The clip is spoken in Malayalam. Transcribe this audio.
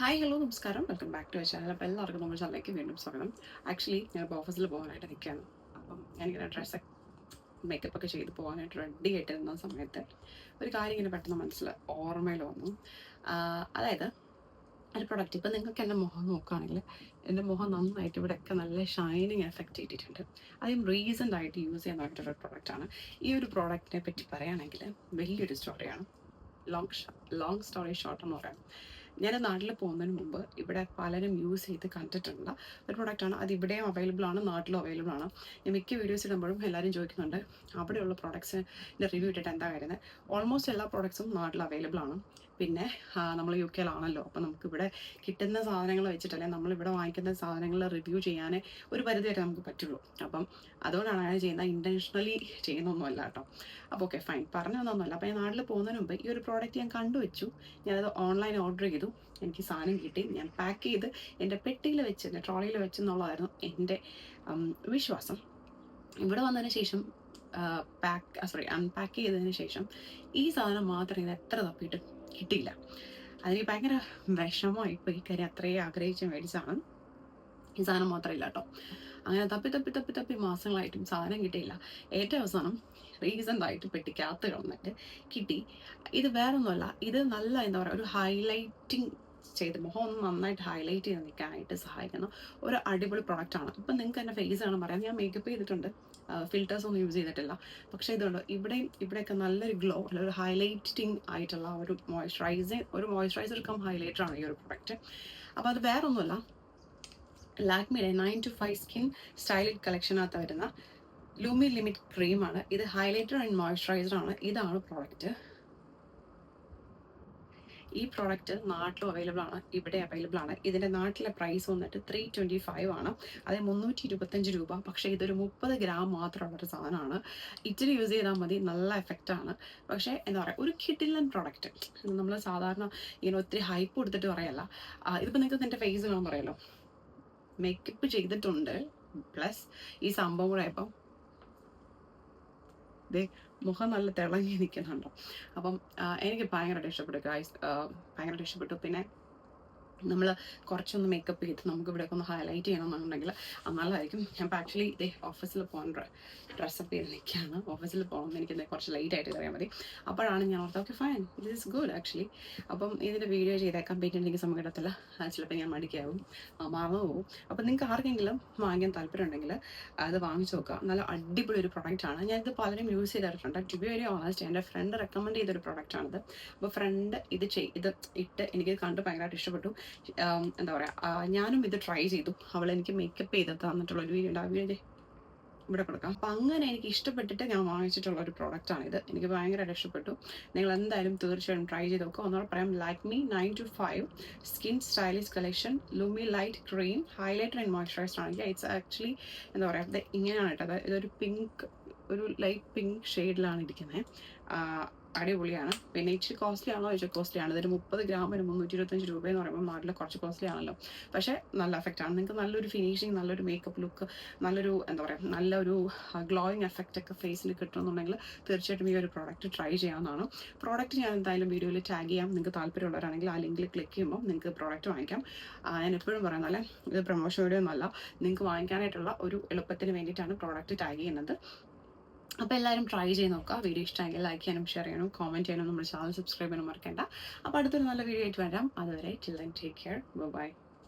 ഹായ് ഹലോ നമസ്കാരം. വെൽക്കം ബാക്ക് ടു ചാനൽ അപ്പോൾ എല്ലാവർക്കും നമ്മുടെ ചാനലിലേക്ക് വീണ്ടും സ്വാഗതം. ആക്ച്വലി ഞാനിപ്പോൾ ഓഫീസിൽ പോകാനായിട്ട് നിൽക്കുകയാണ് അപ്പം ഞാനിങ്ങനെ ഡ്രസ്സ് മേക്കപ്പ് ഒക്കെ ചെയ്ത് പോകാനായിട്ട് റെഡി ആയിട്ട് നിന്ന സമയത്ത് ഒരു കാര്യം ഇങ്ങനെ പെട്ടെന്ന് മനസ്സിൽ ഓർമ്മയിൽ വന്നു. അതായത് ഒരു പ്രൊഡക്റ്റ് ഇപ്പം നിങ്ങൾക്ക് എന്റെ മുഖം നോക്കുകയാണെങ്കിൽ എന്റെ മുഖം നന്നായിട്ട് ഇവിടെയൊക്കെ നല്ല ഷൈനിങ് എഫക്റ്റ് ചെയ്തിട്ടുണ്ട് അതും റീസെന്റ് ആയിട്ട് യൂസ് ചെയ്യാൻ പറ്റിയൊരു പ്രൊഡക്റ്റാണ് ഈ ഒരു പ്രോഡക്റ്റിനെ പറ്റി പറയുകയാണെങ്കിൽ വലിയൊരു സ്റ്റോറിയാണ് ലോങ് ലോങ് സ്റ്റോറി ഷോർട്ട് എന്ന് പറയാം. ഞാൻ നാട്ടിൽ പോകുന്നതിന് മുമ്പ് ഇവിടെ പലരും യൂസ് ചെയ്ത് കണ്ടിട്ടുള്ള ഒരു പ്രൊഡക്റ്റാണ് അത് ഇവിടെയും അവൈലബിൾ ആണ്. നാട്ടിലും അവൈലബിൾ ആണ്. ഞാൻ മിക്ക വീഡിയോസ് ഇടുമ്പോഴും എല്ലാവരും ചോദിക്കുന്നുണ്ട് അവിടെയുള്ള പ്രോഡക്ട്സിന്റെ റിവ്യൂ ഇട്ടിട്ട് എന്താ വരുന്നത് ഓൾമോസ്റ്റ് എല്ലാ പ്രോഡക്ട്സും നാട്ടിൽ അവൈലബിൾ ആണ്. പിന്നെ നമ്മൾ യു കെയിലാണല്ലോ. അപ്പം നമുക്ക് ഇവിടെ കിട്ടുന്ന സാധനങ്ങൾ വെച്ചിട്ടല്ലേ നമ്മളിവിടെ വാങ്ങിക്കുന്ന സാധനങ്ങൾ റിവ്യൂ ചെയ്യാൻ ഒരു പരിധി വരെ നമുക്ക് പറ്റുള്ളൂ. അപ്പം അതുകൊണ്ടാണ് അങ്ങനെ ചെയ്യുന്നത്. ഇന്റൻഷണലി ചെയ്യുന്നൊന്നുമല്ല കേട്ടോ. അപ്പോൾ ഓക്കെ ഫൈൻ. പറഞ്ഞു തന്നൊന്നുമല്ല. അപ്പോൾ ഞാൻ നാട്ടിൽ പോകുന്നതിന് മുമ്പ് ഈ ഒരു പ്രോഡക്റ്റ് ഞാൻ കണ്ടുവച്ചു. ഞാനത് ഓൺലൈൻ ഓർഡർ ചെയ്തു. എനിക്ക് സാധനം കിട്ടി. ഞാൻ പാക്ക് ചെയ്ത് എന്റെ പെട്ടിയിൽ വെച്ച് എന്റെ ട്രോളിയിൽ വെച്ച് എന്നുള്ളതായിരുന്നു എന്റെ വിശ്വാസം. ഇവിടെ വന്നതിന് ശേഷം പാക്ക് സോറി അൺപാക്ക് ചെയ്തതിന് ശേഷം ഈ സാധനം മാത്രം ഇത് എത്ര തപ്പിയിട്ട് കിട്ടിയില്ല. അതിന് ഭയങ്കര വിഷമമായി ഇപ്പോൾ ഈ കാര്യം അത്രയും ആഗ്രഹിച്ച് മേടിച്ചാണ് ഈ സാധനം മാത്രമില്ല കേട്ടോ അങ്ങനെ തപ്പി തപ്പി തപ്പി തപ്പി മാസങ്ങളായിട്ടും സാധനം കിട്ടിയില്ല. ഏറ്റവും അവസാനം റീസെന്റ് ആയിട്ട് പെട്ടിക്കകത്ത് കിടന്നിട്ട് കിട്ടി. ഇത് വേറൊന്നുമല്ല. ഇത് നല്ല എന്താ പറയുക ഒരു ഹൈലൈറ്റിംഗ് ചെയ്ത് മുഖം ഒന്ന് നന്നായിട്ട് ഹൈലൈറ്റ് ചെയ്ത് നിൽക്കാനായിട്ട് സഹായിക്കുന്ന ഒരു അടിപൊളി ആണ്. ഇപ്പം നിങ്ങൾക്ക് എന്റെ ഫേസ് ആണ് പറയാം. ഞാൻ മേക്കപ്പ് ചെയ്തിട്ടുണ്ട്. ഫിൽറ്റേഴ്സ് ഒന്നും യൂസ് ചെയ്തിട്ടില്ല. പക്ഷേ ഇതുണ്ട്. ഇവിടെയും ഇവിടെയൊക്കെ നല്ലൊരു ഗ്ലോ അല്ല ഒരു ഹൈലൈറ്റിംഗ് ആയിട്ടുള്ള ഒരു മോയ്സ്ചറൈസിങ് ഒരു മോയ്സ്ചറൈസർ കം ഹൈലൈറ്റർ ആണ് ഈ ഒരു പ്രൊഡക്റ്റ് അപ്പോൾ അത് വേറൊന്നുമല്ല. ലാക്മിയുടെ nine to five skin stylish കളക്ഷനകത്ത് വരുന്ന ലൂമി ലിമിറ്റ് ക്രീമാണ് ഇത് ഹൈലൈറ്റർ ആൻഡ് മോയ്സ്ചറൈസർ ആണ്. ഇതാണ് പ്രോഡക്റ്റ് ഈ പ്രോഡക്റ്റ് നാട്ടിലും അവൈലബിൾ ആണ് ഇവിടെ അവൈലബിൾ ആണ്. ഇതിന്റെ നാട്ടിലെ പ്രൈസ് വന്നിട്ട് ത്രീ ട്വന്റി ഫൈവ് ആണ്. അതായത് മുന്നൂറ്റി ഇരുപത്തഞ്ച് രൂപ. പക്ഷേ ഇതൊരു മുപ്പത് ഗ്രാം മാത്രമുള്ളൊരു സാധനമാണ്. ഇച്ചിരി യൂസ് ചെയ്താൽ മതി. നല്ല എഫക്റ്റ് ആണ്. പക്ഷേ എന്താ പറയുക ഒരു കിഡിലൻ പ്രോഡക്റ്റ് നമ്മൾ സാധാരണ ഇങ്ങനെ ഒത്തിരി ഹൈപ്പ് കൊടുത്തിട്ട് പറയല്ല. ഇതിപ്പോൾ നിങ്ങൾക്ക് എന്റെ ഫേസ് കാണാൻ പറയാലോ മേക്കപ്പ് ചെയ്തിട്ടുണ്ട്. പ്ലസ് ഈ സംഭവം കൂടെ ആയപ്പം ദേ മുഖം നല്ല തിളങ്ങി നിൽക്കുന്നുണ്ടോ അപ്പം എനിക്ക് ഭയങ്കരമായിട്ട് ഇഷ്ടപ്പെട്ടു ഗായ്സ് ഭയങ്കരമായിട്ട് ഇഷ്ടപ്പെട്ടു. പിന്നെ നമ്മൾ കുറച്ചൊന്ന് മേക്കപ്പ് ചെയ്ത് നമുക്ക് ഇവിടെയൊക്കെ ഒന്ന് ഹൈലൈറ്റ് ചെയ്യണമെന്നുണ്ടെങ്കിൽ നല്ലതായിരിക്കും ഞാൻ ആക്ച്വലി ഇതേ ഓഫീസിൽ പോകുന്ന ഡ്രസ്സപ്പ് ചെയ്ത് നിൽക്കുകയാണ്. ഓഫീസിൽ പോകുന്നത് എനിക്ക് കുറച്ച് ലേറ്റ് ആയിട്ട് അറിയാൻ മതി. അപ്പോഴാണ് ഞാൻ ഓർത്തത് okay fine it is good actually അപ്പം ഇതിന്റെ വീഡിയോ ചെയ്തേക്കാൻ പറ്റും എനിക്ക് സമയം കിട്ടത്തില്ല. ചിലപ്പോൾ ഞാൻ മടിക്കാവും മറന്നു പോകും അപ്പം നിങ്ങൾക്ക് ആർക്കെങ്കിലും വാങ്ങിക്കാൻ താല്പര്യം ഉണ്ടെങ്കിൽ അത് വാങ്ങിച്ചു നോക്കുക. നല്ല അടിപൊളി ഒരു പ്രൊഡക്റ്റ് ആണ്. ഞാനിത് പലരും യൂസ് ചെയ്തിട്ടുണ്ട്. ടു ബി വെരി ഓണസ്റ്റ് എന്റെ ഫ്രണ്ട് റെക്കമെൻഡ് ചെയ്തൊരു പ്രൊഡക്റ്റ് ആണിത്. അപ്പോൾ ഫ്രണ്ട് ഇത് ചെയ് ഇത് ഇട്ട് എനിക്ക് കണ്ട് ഭയങ്കരമായിട്ട് ഇഷ്ടപ്പെട്ടു. എന്താ പറയാ ഞാനും ഇത് ട്രൈ ചെയ്തു. അവൾ എനിക്ക് മേക്കപ്പ് ചെയ്ത് തന്നിട്ടുള്ള ഒരു വീഡിയോ ഉണ്ട് ആ വീഡിയോ ഇവിടെ കൊടുക്കാം. അപ്പം അങ്ങനെ എനിക്ക് ഇഷ്ടപ്പെട്ടിട്ട് ഞാൻ വാങ്ങിച്ചിട്ടുള്ള ഒരു പ്രോഡക്റ്റ് ആണ് ഇത്. എനിക്ക് ഭയങ്കരമായിട്ട് ഇഷ്ടപ്പെട്ടു. നിങ്ങൾ എന്തായാലും തീർച്ചയായും ട്രൈ ചെയ്ത് നോക്കുക. ഒന്നോട് പറയാം like me nine to five skin stylish collection Lumi light cream highlighter and moisturiser ആണെങ്കിൽ ഇറ്റ്സ് ആക്ച്വലി എന്താ പറയുക ഇത് ഇങ്ങനെയാണ് കേട്ടത്. ഇതൊരു പിങ്ക് ഒരു ലൈറ്റ് പിങ്ക് ഷെയ്ഡിലാണ് ഇരിക്കുന്നത്. അടിപൊളിയാണ്. പിന്നെ ഇച്ചിരി കോസ്റ്റ്ലി ആണോ ചോദിച്ചാൽ കോസ്റ്റ്ലി ആണ്. ഇതൊരു മുപ്പത് ഗ്രാമിന് മുന്നൂറ്റി ഇരുപത്തഞ്ച് രൂപ എന്ന് പറയുമ്പോൾ മാറില്ല കുറച്ച് കോസ്റ്റ്ലി ആണല്ലോ. പക്ഷേ നല്ല എഫക്റ്റ് ആണ്. നിങ്ങൾക്ക് നല്ലൊരു ഫിനിഷിങ് നല്ലൊരു മേക്കപ്പ് ലുക്ക് നല്ലൊരു എന്താ പറയുക നല്ലൊരു ഗ്ലോയിങ് എഫക്റ്റ് ഒക്കെ ഫേസിൽ കിട്ടണമെന്നുണ്ടെങ്കിൽ തീർച്ചയായിട്ടും ഈ ഒരു പ്രോഡക്റ്റ് ട്രൈ ചെയ്യാവുന്നതാണ്. പ്രോഡക്റ്റ് ഞാൻ എന്തായാലും വീഡിയോയിൽ ടാഗ് ചെയ്യാം. നിങ്ങൾക്ക് താല്പര്യമുള്ളവരാണെങ്കിൽ ആ ലിങ്കിൽ ക്ലിക്ക് ചെയ്യുമ്പോൾ നിങ്ങൾക്ക് പ്രോഡക്റ്റ് വാങ്ങിക്കാം. ഞാൻ എപ്പോഴും പറയുന്നത് ഇത് പ്രൊമോഷൻ വീഡിയോ ഒന്നല്ല നിങ്ങൾക്ക് വാങ്ങിക്കാനായിട്ടുള്ള ഒരു എളുപ്പത്തിന് വേണ്ടിയിട്ടാണ് പ്രോഡക്റ്റ് ടാഗ് ചെയ്യുന്നത്. അപ്പോൾ എല്ലാവരും ട്രൈ ചെയ്ത് നോക്കുക. വീഡിയോ ഇഷ്ടമെങ്കിൽ ലൈക്ക് ചെയ്യാനും ഷെയർ ചെയ്യണം കോമെന്റ് ചെയ്യണം നമ്മുടെ ചാനൽ സബ്സ്ക്രൈബ് ചെയ്യാനും മറക്കേണ്ട. അപ്പോൾ അടുത്തൊരു നല്ല വീഡിയോ ആയിട്ട് വരാം. അതുവരെ ടിൽ ടേക്ക് കെയർ ബൈ